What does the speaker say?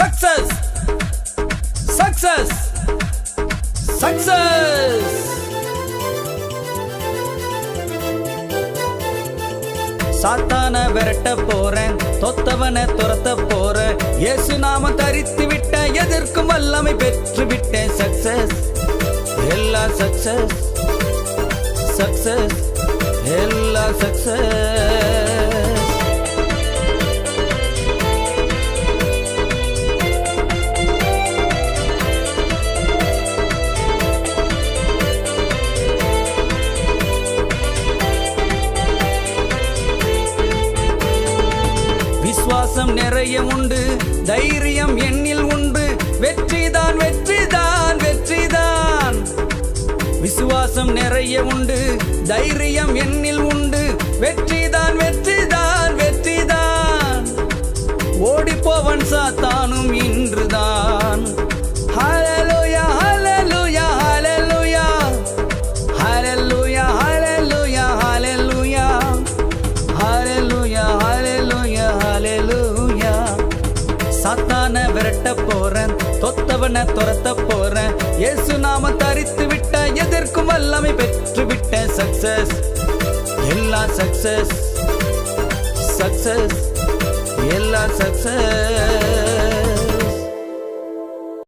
Success success success சாத்தான விரட்ட போறேன் தொத்தவனை துரத்த போறேன். இயேசு நாம தரித்து விட்டேன் எதற்கும் வல்லமை பெற்று விட்டேன். சக்சஸ் எல்லா சக்சஸ் சக்சஸ் எல்லா சக்சஸ் விசுவாசம் நிறைய உண்டு தைரியம் எண்ணில் உண்டு. வெற்றிதான் வெற்றிதான் வெற்றிதான். விசுவாசம் நிறைய உண்டு தைரியம் எண்ணில் உண்டு. வெற்றிதான் வெற்றிதான் வெற்றிதான். ஓடிப்போவன் சாத்தானும் இன் சாத்தான விரட்ட போறேன் தொத்தவனை துரத்த போறேன். ஏசு நாம தரித்து விட்ட எதற்கும் வல்லமை பெற்று விட்ட சக்சஸ் எல்லா சக்சஸ் சக்சஸ் எல்லா சக்சஸ்